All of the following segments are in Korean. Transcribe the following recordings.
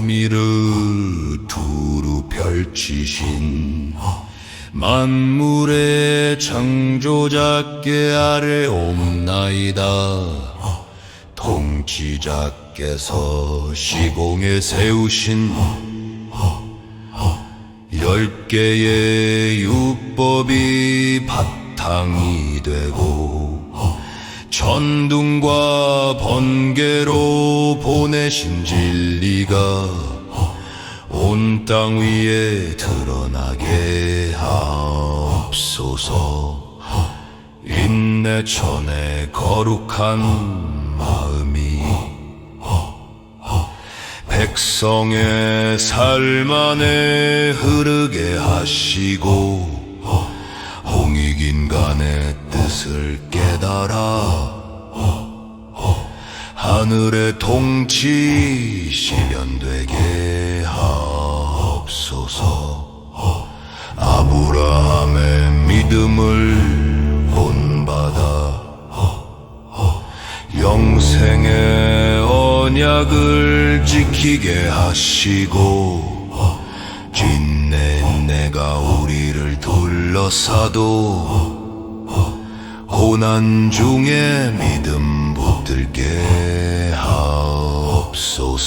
워미르 두루 펼치신 만물의 창조자께 아래 옵나이다. 통치자께서 시공에 세우신 열 개의 율법이 바탕이 되고 천둥과 번개로 보내신 진리가 온 땅 위에 드러나게 하옵소서. 인내천의 거룩한 마음이 백성의 삶 안에 흐르게 하시고 홍익인간의 뜻을 깨달아 하늘의 통치 실현되게 하옵소서. 아브라함의 믿음을 본받아 영생의 언약을 지키게 하시고 진내 내가 우리를 둘러싸도 고난 중에 믿음 붙들게 하옵소서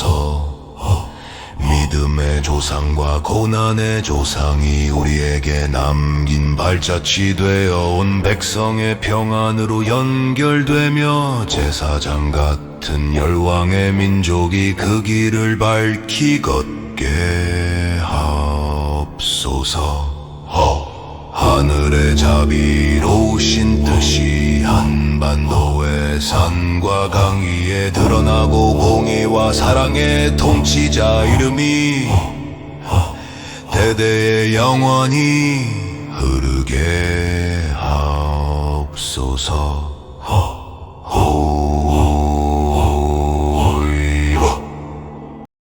믿음의 조상과 고난의 조상이 우리에게 남긴 발자취 되어 온 백성의 평안으로 연결되며 제사장 같은 열왕의 민족이 그 길을 밝히 걷게 하옵소서 허. 하늘의 자비로우신 뜻이 한반도의 산과 강 위에 드러나고 공의와 사랑의 통치자 이름이 대대에 영원히 흐르게 하옵소서